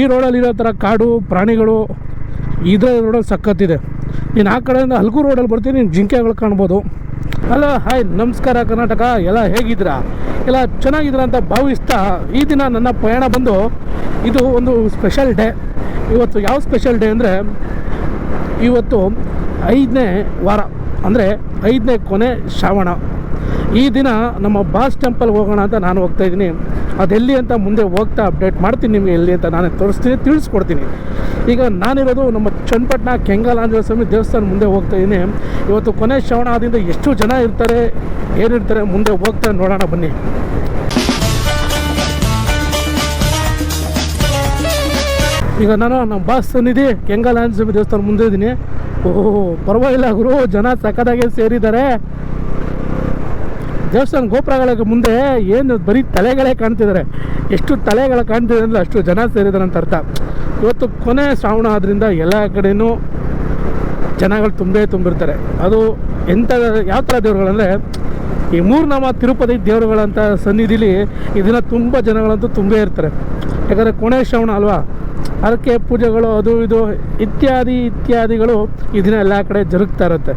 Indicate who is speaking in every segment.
Speaker 1: ಈ ರೋಡಲ್ಲಿರೋ ಥರ ಕಾಡು, ಪ್ರಾಣಿಗಳು, ಇದ್ರ ರೋಡಲ್ಲಿ ಸಖತ್ತಿದೆ. ನೀನು ಆ ಕಡೆಯಿಂದ ಹಲಗು ರೋಡಲ್ಲಿ ಬರ್ತೀನಿ, ನೀನು ಜಿಂಕೆಗಳು ಕಾಣ್ಬೋದು. ಹಲೋ ಹಾಯ್, ನಮಸ್ಕಾರ ಕರ್ನಾಟಕ. ಎಲ್ಲ ಹೇಗಿದ್ದೀರಾ? ಎಲ್ಲ ಚೆನ್ನಾಗಿದ್ದೀರಾ ಅಂತ ಭಾವಿಸ್ತಾ ಈ ದಿನ ನನ್ನ ಪ್ರಯಾಣ ಬಂದು ಇದು ಒಂದು ಸ್ಪೆಷಲ್ ಡೇ ಇವತ್ತು ಯಾವ ಸ್ಪೆಷಲ್ ಡೇ ಅಂದರೆ, ಇವತ್ತು ಐದನೇ ವಾರ, ಅಂದರೆ ಐದನೇ ಕೊನೆ ಶ್ರಾವಣ. ಈ ದಿನ ನಮ್ಮ ಬಾಸ್ ಟೆಂಪಲ್ಗೆ ಹೋಗೋಣ ಅಂತ ನಾನು ಹೋಗ್ತಾ ಇದ್ದೀನಿ. ಅದೆಲ್ಲಿ ಅಂತ ಮುಂದೆ ಹೋಗ್ತಾ ಅಪ್ಡೇಟ್ ಮಾಡ್ತೀನಿ ನಿಮಗೆ ಎಲ್ಲಿ ಅಂತ ನಾನು ತೋರಿಸ್ತೀನಿ, ತಿಳಿಸ್ಕೊಡ್ತೀನಿ. ಈಗ ನಾನಿರೋದು ನಮ್ಮ ಚನ್ನಪಟ್ಟಣ ಕೆಂಗಲಾಂಜನೇಯ ಸ್ವಾಮಿ ದೇವಸ್ಥಾನ ಮುಂದೆ ಹೋಗ್ತಾ ಇದ್ದೀನಿ. ಇವತ್ತು ಕೊನೆ ಶ್ರವಣ ಆದಿಂದ ಎಷ್ಟು ಜನ ಇರ್ತಾರೆ ಏನಿರ್ತಾರೆ ಮುಂದೆ ಹೋಗ್ತಾ ನೋಡೋಣ ಬನ್ನಿ. ಈಗ ನಾನು ನಮ್ಮ ಬಾಸ್ ಸನ್ನಿಧಿ ಕೆಂಗಲಾಂಜ ಸ್ವಾಮಿ ದೇವಸ್ಥಾನ ಮುಂದೆ ಇದ್ದೀನಿ. ಓಹ್, ಪರವಾಗಿಲ್ಲ ಗುರು, ಜನ ಸಕ್ಕದಾಗೆ ಸೇರಿದ್ದಾರೆ. ದೇವಸ್ಥಾನ ಗೋಪುರಗಳ ಮುಂದೆ ಏನು ಬರೀ ತಲೆಗಳೇ ಕಾಣ್ತಿದ್ದಾರೆ. ಎಷ್ಟು ತಲೆಗಳು ಕಾಣ್ತಿದೆ ಅಂದರೆ ಅಷ್ಟು ಜನ ಸೇರಿದ್ದಾರೆ ಅಂತ ಅರ್ಥ. ಇವತ್ತು ಕೊನೆ ಶ್ರಾವಣ ಆದ್ದರಿಂದ ಎಲ್ಲ ಕಡೆಯೂ ಜನಗಳು ತುಂಬೇ ತುಂಬಿರ್ತಾರೆ. ಅದು ಎಂಥ ಯಾವ ಥರ ದೇವರುಗಳಂದರೆ ಈ ಮೂರ್ನಾಮ ತಿರುಪತಿ ದೇವರುಗಳಂಥ ಸನ್ನಿಧಿಲಿ ಇದನ್ನು ತುಂಬ ಜನಗಳಂತೂ ತುಂಬೇ ಇರ್ತಾರೆ. ಯಾಕಂದರೆ ಕೊನೆ ಶ್ರಾವಣ ಅಲ್ವಾ? ಅದಕ್ಕೆ ಪೂಜೆಗಳು ಅದು ಇದು ಇತ್ಯಾದಿ ಇತ್ಯಾದಿಗಳು ಇದನ್ನ ಎಲ್ಲ ಕಡೆ ಜರುಗ್ತಾ ಇರುತ್ತೆ.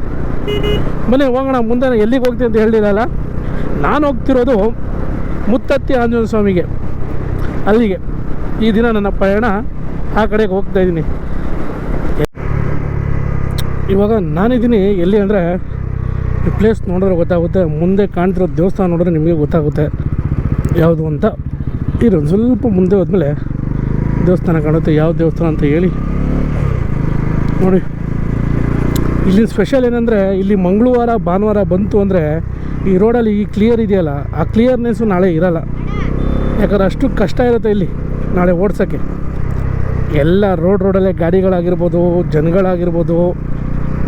Speaker 1: ಮನೆ ಹೋಗೋಣ, ಮುಂದೆ ಎಲ್ಲಿಗೆ ಹೋಗ್ತೀನಿ ಅಂತ ಹೇಳಿರಲ್ಲ ನಾನು ಹೋಗ್ತಿರೋದು ಮುತ್ತತ್ತಿ ಆಂಜನೇಯ ಸ್ವಾಮಿಗೆ. ಅಲ್ಲಿಗೆ. ಈ ದಿನ ನನ್ನ ಪಯಣ ಆ ಕಡೆಗೆ ಹೋಗ್ತಾ ಇದ್ದೀನಿ. ಇವಾಗ ನಾನಿದ್ದೀನಿ ಎಲ್ಲಿ ಅಂದರೆ ಈ ಪ್ಲೇಸ್ ನೋಡಿದ್ರೆ ಗೊತ್ತಾಗುತ್ತೆ, ಮುಂದೆ ಕಾಣ್ತಿರೋ ದೇವಸ್ಥಾನ ನೋಡಿದ್ರೆ ನಿಮಗೆ ಗೊತ್ತಾಗುತ್ತೆ ಯಾವುದು ಅಂತ. ಇರೊಂದು ಸ್ವಲ್ಪ ಮುಂದೆ ಹೋದ್ಮೇಲೆ ದೇವಸ್ಥಾನ ಕಾಣುತ್ತೆ. ಯಾವ ದೇವಸ್ಥಾನ ಅಂತ ಹೇಳಿ ನೋಡಿ. ಇಲ್ಲಿ ಸ್ಪೆಷಲ್ ಏನಂದರೆ, ಇಲ್ಲಿ ಮಂಗಳವಾರ, ಭಾನುವಾರ ಬಂತು ಅಂದರೆ ಈ ರೋಡಲ್ಲಿ ಈ ಕ್ಲಿಯರ್ ಇದೆಯಲ್ಲ, ಆ ಕ್ಲಿಯರ್ನೆಸ್ಸು ನಾಳೆ ಇರಲ್ಲ. ಯಾಕಂದ್ರೆ ಅಷ್ಟು ಕಷ್ಟ ಇರುತ್ತೆ ಇಲ್ಲಿ ನಾಳೆ ಓಡ್ಸೋಕ್ಕೆ. ಎಲ್ಲ ರೋಡ್ ರೋಡಲ್ಲೇ ಗಾಡಿಗಳಾಗಿರ್ಬೋದು, ಜನಗಳಾಗಿರ್ಬೋದು,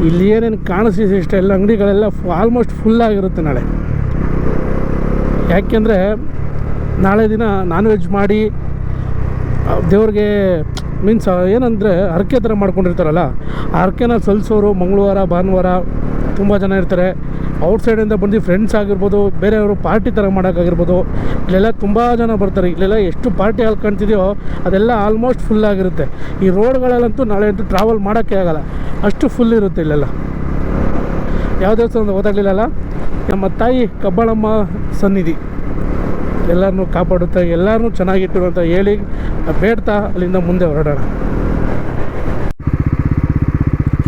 Speaker 1: ಇಲ್ಲಿ ಏನೇನು ಕಾಣಿಸ್ತಿದೆ ಇಷ್ಟೆಲ್ಲ ಅಂಗಡಿಗಳೆಲ್ಲ ಆಲ್ಮೋಸ್ಟ್ ಫುಲ್ ಆಗಿರುತ್ತೆ ನಾಳೆ. ಯಾಕೆಂದರೆ ನಾಳೆ ದಿನ ನಾನ್ ವೆಜ್ ಮಾಡಿ ದೇವ್ರಿಗೆ ಮೀನ್ಸ್ ಏನಂದರೆ ಹರಕೆ ಥರ ಮಾಡ್ಕೊಂಡಿರ್ತಾರಲ್ಲ, ಆ ಹರಕೆನ ಸಲ್ಲಿಸೋರು ಮಂಗಳವಾರ, ಭಾನುವಾರ ತುಂಬ ಜನ ಇರ್ತಾರೆ. ಔಟ್ ಸೈಡಿಂದ ಬಂದು ಫ್ರೆಂಡ್ಸ್ ಆಗಿರ್ಬೋದು, ಬೇರೆಯವರು ಪಾರ್ಟಿ ಥರ ಮಾಡೋಕ್ಕಾಗಿರ್ಬೋದು, ಇಲ್ಲೆಲ್ಲ ತುಂಬ ಜನ ಬರ್ತಾರೆ. ಇಲ್ಲೆಲ್ಲ ಎಷ್ಟು ಪಾರ್ಟಿ ಹಾಕ್ಕೊಂತಿದೆಯೋ ಅದೆಲ್ಲ ಆಲ್ಮೋಸ್ಟ್ ಫುಲ್ ಆಗಿರುತ್ತೆ. ಈ ರೋಡ್ಗಳಲ್ಲಂತೂ ನಾಳೆ ಅಂತೂ ಟ್ರಾವೆಲ್ ಮಾಡೋಕ್ಕೆ ಆಗಲ್ಲ. ಅಷ್ಟು ಫುಲ್ ಇರುತ್ತೆ ಇಲ್ಲೆಲ್ಲ. ಯಾವ ದೇವಸ್ಥಾನ ಅಂತ ಗೊತ್ತಾಗಲಿಲ್ಲಲ್ಲ ನಮ್ಮ ತಾಯಿ ಕಬ್ಬಾಳಮ್ಮ ಸನ್ನಿಧಿ. ಎಲ್ಲರನ್ನೂ ಕಾಪಾಡುತ್ತೆ ಎಲ್ಲರನ್ನೂ ಚೆನ್ನಾಗಿಟ್ಟಿರು ಅಂತ ಹೇಳಿ ಬೇಡ್ತಾ ಅಲ್ಲಿಂದ ಮುಂದೆ ಹೊರಡೋಣ.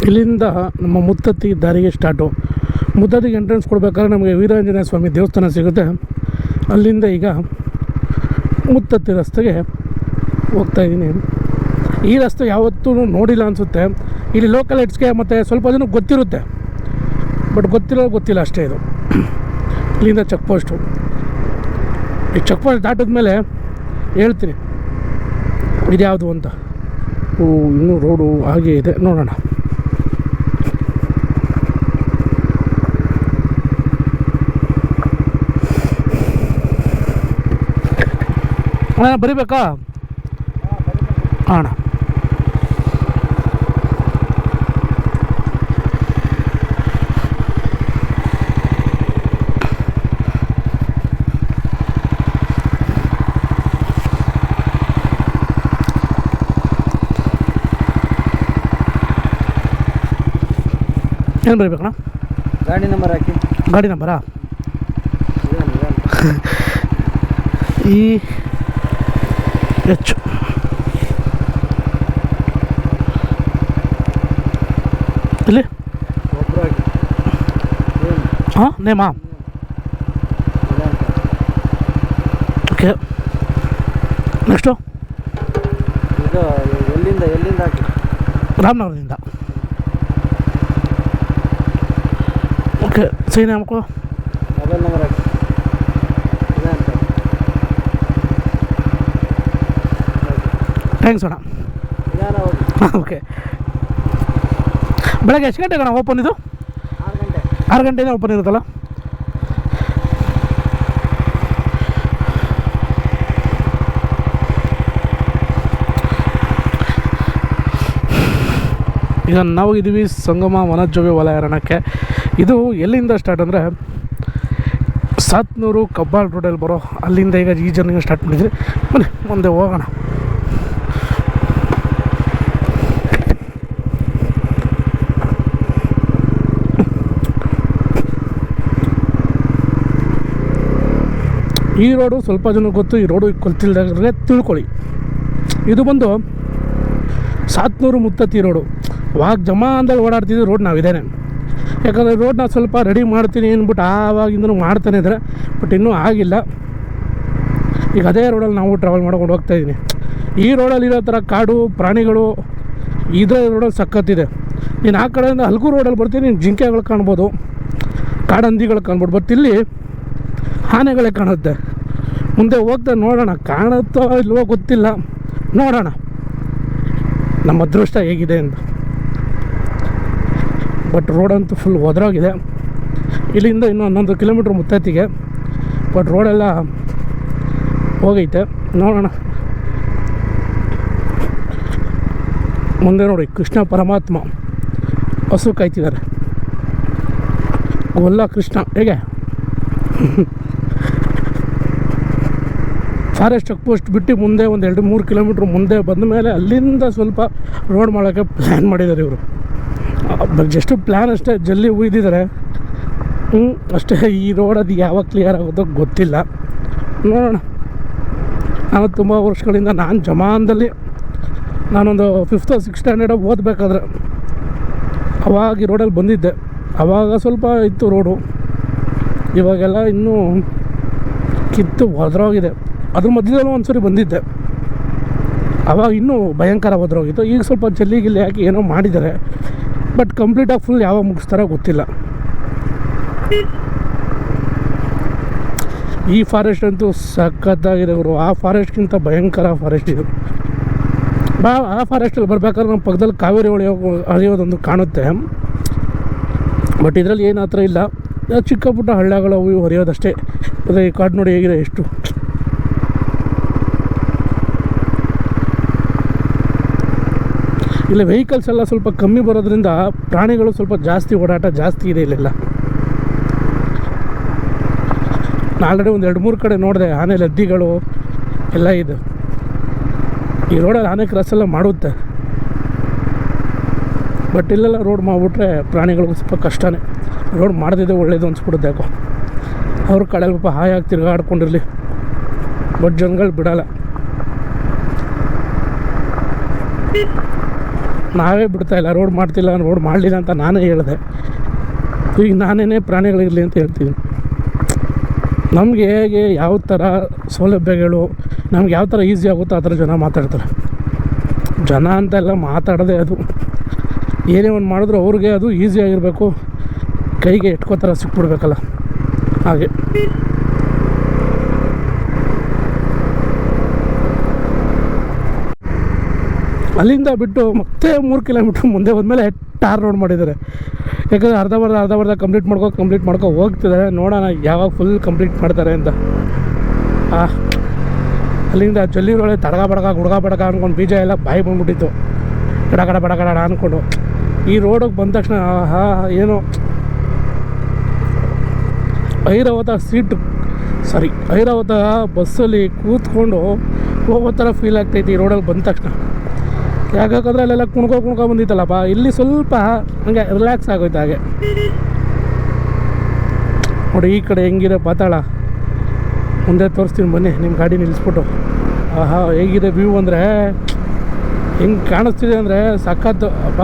Speaker 1: ಇಲ್ಲಿಂದ ನಮ್ಮ ಮುತ್ತತ್ತಿ ದಾರಿಗೆ ಸ್ಟಾರ್ಟು ಮುತ್ತತ್ತಿಗೆ ಎಂಟ್ರೆನ್ಸ್ ಕೊಡಬೇಕಾದ್ರೆ ನಮಗೆ ವೀರಾಂಜನೇಯ ಸ್ವಾಮಿ ದೇವಸ್ಥಾನ ಸಿಗುತ್ತೆ. ಅಲ್ಲಿಂದ ಈಗ ಮುತ್ತತ್ತಿ ರಸ್ತೆಗೆ ಹೋಗ್ತಾ ಇದ್ದೀನಿ. ಈ ರಸ್ತೆ ಯಾವತ್ತೂ ನೋಡಿಲ್ಲ ಅನಿಸುತ್ತೆ. ಇಲ್ಲಿ ಲೋಕಲ್ ಹೆಡ್ಸ್ಗೆ ಮತ್ತು ಸ್ವಲ್ಪ ಜನ ಗೊತ್ತಿರುತ್ತೆ. ಬಟ್ ಗೊತ್ತಿರೋ ಗೊತ್ತಿಲ್ಲ ಅಷ್ಟೇ ಇದು. ಇಲ್ಲಿಂದ ಚೆಕ್ ಪೋಸ್ಟು ಈ ಚೆಕ್ ಪೋಸ್ಟ್ ದಾಟಿದ ಮೇಲೆ ಹೇಳ್ತೀನಿ. ಇದ್ಯಾವುದು ಅಂತ. ಓ, ಇನ್ನೂ ರೋಡು ಹಾಗೆ ಇದೆ. ನೋಡೋಣ. ಅಣ್ಣ ಬರಿಬೇಕಾ ಅಣ್ಣ ಏನು ಬರಿಬೇಕಣ್ಣ
Speaker 2: ಗಾಡಿ ನಂಬರ್ ಹಾಕಿ
Speaker 1: ಗಾಡಿ ನಂಬರಾ ಇ ಎಚ್ ಇಲ್ಲಿ ಹಾಂ ನೇಮಾ ಓಕೆ ನೆಕ್ಸ್ಟು
Speaker 2: ಎಲ್ಲಿಂದ ಎಲ್ಲಿಂದ
Speaker 1: ರಾಮನಗರದಿಂದ ಓಕೆ ಸೈನ್ ಮಕ್ಕಳು
Speaker 2: ಮೊಬೈಲ್ ನಂಬರ್ ಹಾಕಿ ಇದೆ ಅಂತ
Speaker 1: ಥ್ಯಾಂಕ್ಸ್ ಅಣ್ಣ ಓಕೆ ಬೆಳಗ್ಗೆ ಎಷ್ಟು ಗಂಟೆಗೆ ಅಣ್ಣ ಓಪನ್ ಇದು?
Speaker 2: ಆರು ಗಂಟೆ.
Speaker 1: ಆರು ಗಂಟೆಯಿಂದ ಓಪನ್ ಇರುತ್ತಲ್ಲ? ಈಗ ನಾವು ಇದ್ದೀವಿ ಸಂಗಮ ವನಜೋಗಿ ವಲಯ ಅರಣ್ಯಕ್ಕೆ ಇದು ಎಲ್ಲಿಂದ ಸ್ಟಾರ್ಟ್ ಅಂದರೆ ಸಾತ್ನೂರು ಕಬ್ಬಾಳ್ ರೋಡಲ್ಲಿ ಬರೋ ಅಲ್ಲಿಂದ ಈಗ ಈ ಜರ್ನಿಗೆ ಸ್ಟಾರ್ಟ್ ಮಾಡಿದ್ರಿ. ಬನ್ನಿ, ಮುಂದೆ ಹೋಗೋಣ. ಈ ರೋಡು ಸ್ವಲ್ಪ ಜನ ಗೊತ್ತು, ಈ ರೋಡು ಗೊತ್ತಿಲ್ಲದ್ರೆ ತಿಳ್ಕೊಳ್ಳಿ. ಇದು ಬಂದು ಸಾತ್ನೂರು ಮುತ್ತತ್ತಿ ರೋಡು. ಅವಾಗ ಜಮಾ ಅಂದಲ್ಲಿ ಓಡಾಡ್ತಿದ್ದು ರೋಡ್ ನಾವಿದ್ದೇನೆ ಯಾಕಂದರೆ ರೋಡ್ನ ಸ್ವಲ್ಪ ರೆಡಿ ಮಾಡ್ತೀನಿ ಅಂದ್ಬಿಟ್ಟು ಆವಾಗಿಂದನೂ ಮಾಡ್ತಾನೆ ಇದ್ದಾರೆ ಬಟ್ ಇನ್ನೂ ಆಗಿಲ್ಲ. ಈಗ ಅದೇ ರೋಡಲ್ಲಿ ನಾವು ಟ್ರಾವೆಲ್ ಮಾಡ್ಕೊಂಡು ಹೋಗ್ತಾ ಇದ್ದೀನಿ. ಈ ರೋಡಲ್ಲಿ ಇರೋ ಥರ ಕಾಡು, ಪ್ರಾಣಿಗಳು ಇದೇ ರೋಡಲ್ಲಿ ಸಖತ್ತಿದೆ. ನೀನು ಆ ಕಡೆಯಿಂದ ಹಲಗು ರೋಡಲ್ಲಿ ಬರ್ತೀನಿ, ನೀನು ಜಿಂಕೆಗಳು ಕಾಣ್ಬೋದು, ಕಾಡಂದಿಗಳು ಕಾಣ್ಬೋದು ಬಟ್ ಇಲ್ಲಿ ಆನೆಗಳೇ ಕಾಣುತ್ತೆ. ಮುಂದೆ ಹೋಗ್ತಾ ನೋಡೋಣ, ಕಾಣುತ್ತೋ ಇಲ್ವೋ ಗೊತ್ತಿಲ್ಲ. ನೋಡೋಣ. ನಮ್ಮ ಅದೃಷ್ಟ ಹೇಗಿದೆ ಅಂತ. ಬಟ್ ರೋಡಂತೂ ಫುಲ್ ಒದರೋಗಿದೆ. ಇಲ್ಲಿಂದ ಇನ್ನೂ ಹನ್ನೊಂದು ಕಿಲೋಮೀಟ್ರ್ ಮುತ್ತತ್ತಿಗೆ ಬಟ್ ರೋಡೆಲ್ಲ ಹೋಗೈತೆ. ನೋಡೋಣ. ಮುಂದೆ ನೋಡಿ, ಕೃಷ್ಣ ಪರಮಾತ್ಮ ಹಸು ಕಾಯ್ತಿದ್ದಾರೆ. ಗೊಲ್ಲ ಕೃಷ್ಣ, ಹೇಗೆ? ಫಾರೆಸ್ಟ್ ಚೆಕ್ ಪೋಸ್ಟ್ ಬಿಟ್ಟು ಮುಂದೆ ಒಂದು ಎರಡು ಮೂರು ಕಿಲೋಮೀಟ್ರ್ ಮುಂದೆ ಬಂದ ಮೇಲೆ ಅಲ್ಲಿಂದ ಸ್ವಲ್ಪ ರೋಡ್ ಮಾಡೋಕ್ಕೆ ಪ್ಲ್ಯಾನ್ ಮಾಡಿದ್ದಾರೆ ಇವರು. ಜಸ್ಟ್ ಪ್ಲ್ಯಾನ್ ಅಷ್ಟೇ, ಜಲ್ಲಿ ಉಯ್ದಿದ್ದಾರೆ. ಹ್ಞೂ ಅಷ್ಟೇ ಈ ರೋಡ್ ಅದು ಯಾವಾಗ ಕ್ಲಿಯರ್ ಆಗುತ್ತೋ ಗೊತ್ತಿಲ್ಲ. ನೋಡೋಣ. ನಾನು ತುಂಬ ವರ್ಷಗಳಿಂದ ನಾನು ಜಮಾನದಲ್ಲಿ ನಾನೊಂದು ಫಿಫ್ತ್ ಸಿಕ್ಸ್ ಸ್ಟ್ಯಾಂಡರ್ಡ್ ಓದಬೇಕಾದ್ರೆ ಅವಾಗ ಈ ರೋಡಲ್ಲಿ ಬಂದಿದ್ದೆ. ಅವಾಗ ಸ್ವಲ್ಪ ಇತ್ತು ರೋಡು ಇವಾಗೆಲ್ಲ ಇನ್ನೂ ಕಿತ್ತು ಒದ್ರೋಗಿದೆ ಅದ್ರ ಮಧ್ಯದಲ್ಲೂ ಒಂದು ಸರಿ ಬಂದಿದ್ದೆ. ಅವಾಗ ಇನ್ನೂ ಭಯಂಕರ ಹೋಗಿತ್ತು ಈಗ ಸ್ವಲ್ಪ ಜಲ್ಲಿ ಗಿಲ್ಲಿ ಹಾಕಿ ಏನೋ ಮಾಡಿದ್ದಾರೆ. ಬಟ್ ಕಂಪ್ಲೀಟಾಗಿ ಫುಲ್ ಯಾವಾಗ ಮುಗಿಸ್ತಾರೋ ಗೊತ್ತಿಲ್ಲ. ಈ ಫಾರೆಸ್ಟ್ ಅಂತೂ ಸಖತ್ತಾಗಿದೆ ಗುರು. ಆ ಫಾರೆಸ್ಟ್ಗಿಂತ ಭಯಂಕರ ಫಾರೆಸ್ಟ್ ಇದು. ಬಾ, ಆ ಫಾರೆಸ್ಟಲ್ಲಿ ಬರಬೇಕಾದ್ರೆ ನಮ್ಮ ಪಕ್ಕದಲ್ಲಿ ಕಾವೇರಿ ಹೊಳೆಯೋ ಹರಿಯೋದೊಂದು ಕಾಣುತ್ತೆ. ಬಟ್ ಇದರಲ್ಲಿ ಏನು ಹತ್ರ ಇಲ್ಲ. ಚಿಕ್ಕ ಪುಟ್ಟ ಹಳ್ಳಗಳು ಹರಿಯೋದಷ್ಟೇ. ಅದೇ ಈ ಕಾಡು ನೋಡಿ ಹೇಗಿದೆ ಎಷ್ಟು. ಇಲ್ಲಿ ವೆಹಿಕಲ್ಸ್ ಎಲ್ಲ ಸ್ವಲ್ಪ ಕಮ್ಮಿ ಬರೋದ್ರಿಂದ ಪ್ರಾಣಿಗಳು ಸ್ವಲ್ಪ ಜಾಸ್ತಿ ಓಡಾಟ ಜಾಸ್ತಿ ಇದೆ ಇಲ್ಲೆಲ್ಲ. ಆಲ್ರೆಡಿ ಒಂದು ಎರಡು ಮೂರು ಕಡೆ ನೋಡಿದೆ, ಆನೆ ಲದ್ದಿಗಳು ಎಲ್ಲ ಇದೆ. ಈ ರೋಡಲ್ಲಿ ಆನೆ ಕ್ರಾಸ್ ಎಲ್ಲ ಮಾಡುತ್ತೆ. ಬಟ್ ಇಲ್ಲೆಲ್ಲ ರೋಡ್ ಮಾಡಿಬಿಟ್ರೆ ಪ್ರಾಣಿಗಳಿಗೂ ಸ್ವಲ್ಪ ಕಷ್ಟನೇ. ರೋಡ್ ಮಾಡದಿದ್ದೆ ಒಳ್ಳೇದು ಅನ್ಸ್ಬಿಡುತ್ತೆ ಯಾಕೋ. ಅವ್ರ ಕಡೆಯಲ್ಲಿ ಪಾಪ ಹಾಯಾಗಿ ತಿರುಗಾಡ್ಕೊಂಡಿರಲಿ ಬಟ್ ಜನಗಳು ಬಿಡಲ್ಲ. ನಾವೇ ಬಿಡ್ತಾ ಇಲ್ಲ ರೋಡ್ ಮಾಡ್ತಿಲ್ಲ ರೋಡ್ ಮಾಡಲಿಲ್ಲ ಅಂತ ನಾನೇ ಹೇಳಿದೆ. ಈಗ ನಾನೇ ಪ್ರಾಣಿಗಳಿರಲಿ ಅಂತ ಹೇಳ್ತೀನಿ. ನಮಗೆ ಹೇಗೆ ಯಾವ ಥರ ಸೌಲಭ್ಯಗಳು, ನಮ್ಗೆ ಯಾವ ಥರ ಈಸಿ ಆಗುತ್ತೋ ಆ ಥರ ಜನ ಮಾತಾಡ್ತಾರೆ. ಜನ ಅಂತೆಲ್ಲ ಮಾತಾಡದೆ ಅದು. ಏನೇ ಒಂದು ಮಾಡಿದ್ರು ಅವ್ರಿಗೆ ಅದು ಈಸಿ ಆಗಿರಬೇಕು. ಕೈಗೆ ಇಟ್ಕೋ ಥರ ಸಿಕ್ಬಿಡ್ಬೇಕಲ್ಲ. ಹಾಗೆ. ಅಲ್ಲಿಂದ ಬಿಟ್ಟು ಮತ್ತೆ ಮೂರು ಕಿಲೋಮೀಟ್ರ್ ಮುಂದೆ ಹೋದ್ಮೇಲೆ ಟಾರ್ ರೋಡ್ ಮಾಡಿದ್ದಾರೆ. ಯಾಕಂದರೆ ಅರ್ಧ ಬರ್ಧ ಅರ್ಧ ಬರ್ಧ ಕಂಪ್ಲೀಟ್ ಮಾಡ್ಕೊ ಕಂಪ್ಲೀಟ್ ಮಾಡ್ಕೊ ಹೋಗ್ತಿದ್ದಾರೆ. ನೋಡೋಣ ಯಾವಾಗ ಫುಲ್ ಕಂಪ್ಲೀಟ್ ಮಾಡ್ತಾರೆ ಅಂತ. ಆ, ಅಲ್ಲಿಂದ ಜಲ್ಲಿ ಒಳಗೆ ತಡಗ ಬಡಗ, ಗುಡ್ಗ ಬಡಗ ಅಂದ್ಕೊಂಡು ಬೀಜ ಎಲ್ಲ ಬಾಯಿ ಬಂದ್ಬಿಟ್ಟಿತ್ತು. ಗಡಗಡ ಬಡಗಡ ಬಡ, ಕಡ ಅಂದ್ಕೊಂಡು ಈ ರೋಡಿಗೆ ಬಂದ ತಕ್ಷಣ ಹಾ ಏನು? ಐರಾವತ ಸೀಟ್ ಸಾರಿ ಐರಾವತ ಬಸ್ಸಲ್ಲಿ ಕೂತ್ಕೊಂಡು ಹೋಗೋ ಥರ ಫೀಲ್ ಆಗ್ತೈತಿ ಈ ರೋಡಲ್ಲಿ ಬಂದ ತಕ್ಷಣ. ಯಾಕಂದ್ರೆ ಅಲ್ಲೆಲ್ಲ ಕುಣ್ಕೊ ಕುಣ್ಕೊ ಬಂದಿತ್ತಲ್ಲಪ್ಪ. ಇಲ್ಲಿ ಸ್ವಲ್ಪ ಹಂಗೆ ರಿಲ್ಯಾಕ್ಸ್ ಆಗೋಯ್ತು ಹಾಗೆ. ನೋಡಿ, ಈ ಕಡೆ ಹೆಂಗಿದೆ ಪಾತಾಳ? ಮುಂದೆ ತೋರಿಸ್ತೀನಿ ಬನ್ನಿ ನಿಮ್ಮ ಗಾಡಿ ನಿಲ್ಲಿಸ್ಬಿಟ್ಟು. ಆಹಾ, ಹೇಗಿದೆ ವ್ಯೂ ಅಂದರೆ? ಹೆಂಗೆ ಕಾಣಿಸ್ತಿದೆ ಅಂದರೆ ಸಖತ್ತು. ಅಪ್ಪ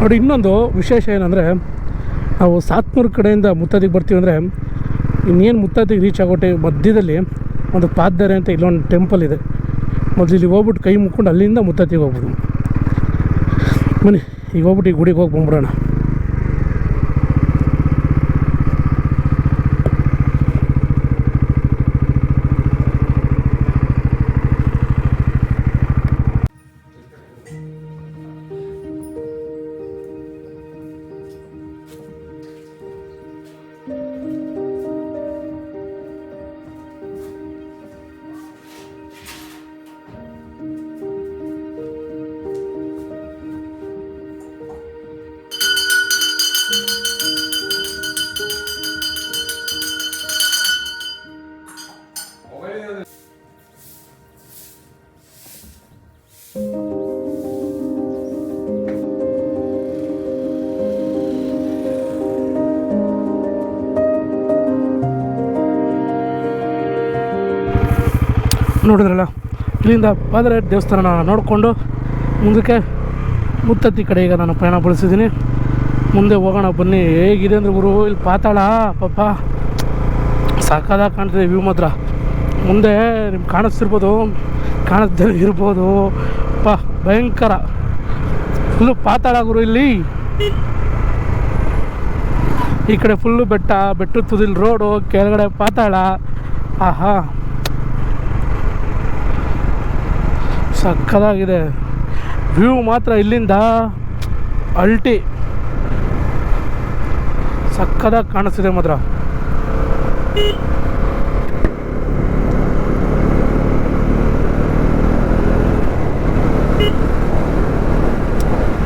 Speaker 1: ನೋಡಿ, ಇನ್ನೊಂದು ವಿಶೇಷ ಏನಂದರೆ, ನಾವು ಸಾತ್ನೂರು ಕಡೆಯಿಂದ ಮುತ್ತದಿಗೆ ಬರ್ತೀವಿ ಅಂದರೆ, ಇನ್ನೇನು ಮುತ್ತದಿಗೆ ರೀಚ್ ಆಗೋಟೆ ಮಧ್ಯದಲ್ಲಿ ಒಂದು ಪಾದರೆ ಅಂತ ಇಲ್ಲೊಂದು ಟೆಂಪಲ್ ಇದೆ. ಮೊದಲು ಇಲ್ಲಿ ಹೋಗ್ಬಿಟ್ಟು ಕೈ ಮುಕ್ಕೊಂಡು ಅಲ್ಲಿಂದ ಮುತ್ತತ್ತಿಗೆ ಹೋಗ್ಬೋದು ಬನ್ನಿ, ಈಗ ಹೋಗ್ಬಿಟ್ಟು ಈ ಗುಡಿಗೆ ಹೋಗಿ ಬಂದ್ಬಿಡೋಣ. ನೋಡಿದ್ರಲ್ಲ? ಇಲ್ಲಿಂದ ಪಾದರೆ ದೇವಸ್ಥಾನ ನೋಡಿಕೊಂಡು ಮುಂದಕ್ಕೆ ಮುತ್ತತ್ತಿ ಕಡೆ ಈಗ ನಾನು ಪ್ರಯಾಣ ಬಳಸಿದ್ದೀನಿ. ಮುಂದೆ ಹೋಗೋಣ ಬನ್ನಿ. ಹೇಗಿದೆ ಅಂದ್ರೆ ಗುರು? ಇಲ್ಲಿ ಪಾತಾಳ, ಪಾಪ. ಸಾಕಾದಾಗ ಕಾಣ್ತಿದೆ ವ್ಯೂ ಮಾತ್ರ. ಮುಂದೆ ನಿಮ್ಗೆ ಕಾಣಿಸ್ತಿರ್ಬೋದು. ಕಾಣಿಸ್ದೇ ಇರ್ಬೋದು. ಪಾ, ಭಯಂಕರ. ಫುಲ್ಲು ಪಾತಾಳ ಗುರು ಇಲ್ಲಿ. ಈ ಕಡೆ ಫುಲ್ಲು ಬೆಟ್ಟ ಬೆಟ್ಟದ ತುದಿಲ್ ರೋಡು ಕೆಳಗಡೆ ಪಾತಾಳ. ಆಹಾ. ಸಕ್ಕದಾಗಿದೆ. ವ್ಯೂ ಮಾತ್ರ ಇಲ್ಲಿಂದ ಅಲ್ಟಿ. ಸಕ್ಕದಾಗಿ ಕಾಣಿಸ್ತಿದೆ ಮಾತ್ರ.